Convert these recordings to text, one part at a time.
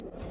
you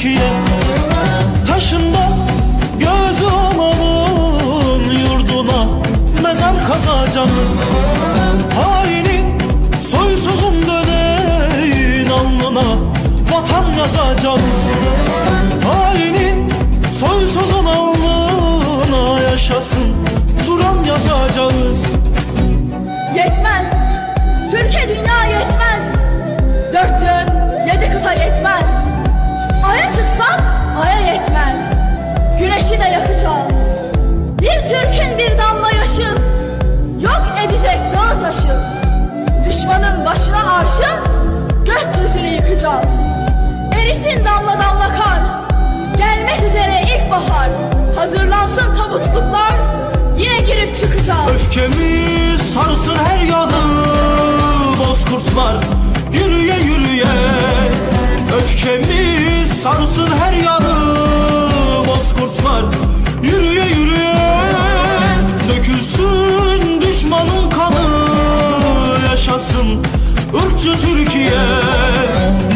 Türkiye Taşında göz olanın yurduna mezar kazacağız. Hainin soysuzun döneyin alnına. Vatan yazacağız. Hainin soysuzun alnına yaşasın. Turan yazacağız. Yetmez. Türkiye dünya yetmez. Başına arşı gökyüzünü yıkacağız. Erisin damla damla kar. Gelmek üzere ilkbahar. Hazırlansın tabutluklar. Yine girip çıkacağız. Öfkemiz sarsın her yanı Bozkurtlar yürüye yürüye Öfkemiz sarsın her yanı ırkçı Türkiye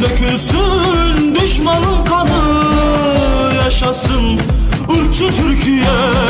Dökülsün düşmanın kanı Yaşasın ırkçı Türkiye